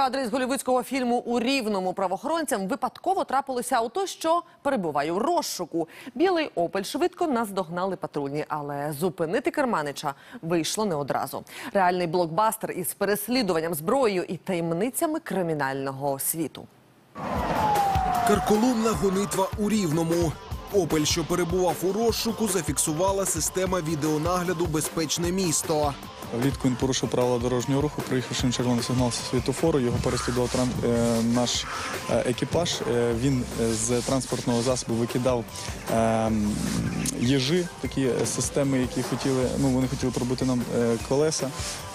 Кадри з голівудського фільму у рівному правоохоронцям випадково трапилося авто, що перебуває в розшуку. Білий опель швидко наздогнали патрульні, але зупинити керманича вийшло не одразу. Реальний блокбастер із переслідуванням зброєю і таємницями кримінального світу. Карколомна гонитва у Рівному. Опель, що перебував у розшуку, зафіксувала система відеонагляду Безпечне місто. Влітку він порушив правила дорожнього руху, приїхавши на червоний сигнал зі світофору. Його переслідував е, наш е, екіпаж. Е, Він з транспортного засобу викидав е, їжі, такі системи, які хотіли. Ну вони хотіли пробити нам колеса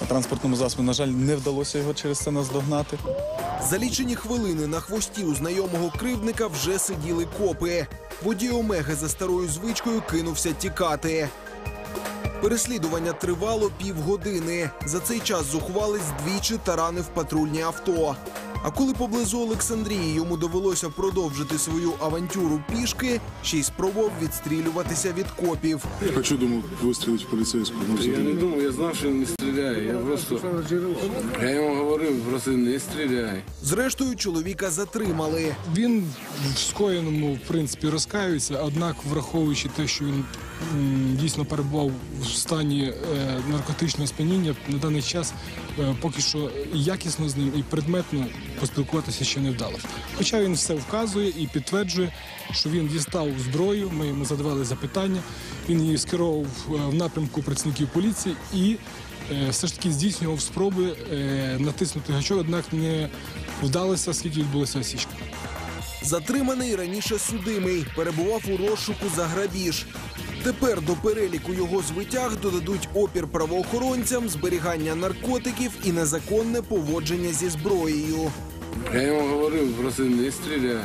транспортному засобі. На жаль, не вдалося його через це наздогнати. За лічені хвилини на хвості у знайомого кривдника вже сиділи копи. Водій Омеги за старою звичкою кинувся тікати. Переслідування тривало півгодини. За цей час зухвалець двічі таранив патрульні авто. А коли поблизу Олександрії йому довелося продовжити свою авантюру пішки, ще й спробував відстрілюватися від копів. А что думал выстрелить в полицейского? Ну, Я не думав, я знав, що він не стріляє. Я просто я йому говорив, просто не стріляй. Зрештою, чоловіка затримали. Він в скоєному в принципі розкаюється, однак, враховуючи те, що він дійсно перебував в стані е, наркотичного сп'яніння, на даний час е, поки що якісно з ним і предметно поспілкуватися ще не вдалося. Хоча він все вказує і підтверджує, що він дістав зброю. Ми йому задавали запитання. Він її скеровував е, в напрямку працівників поліції і все ж таки здійснював спроби натиснути гачок, однак не вдалося, оскільки відбулася осічка. Затриманий раніше судимий, перебував у розшуку за грабіж. Тепер до переліку його звитяг додадуть опір правоохоронцям, зберігання наркотиків і незаконне поводження зі зброєю. Я йому говорив, просто не стріляй.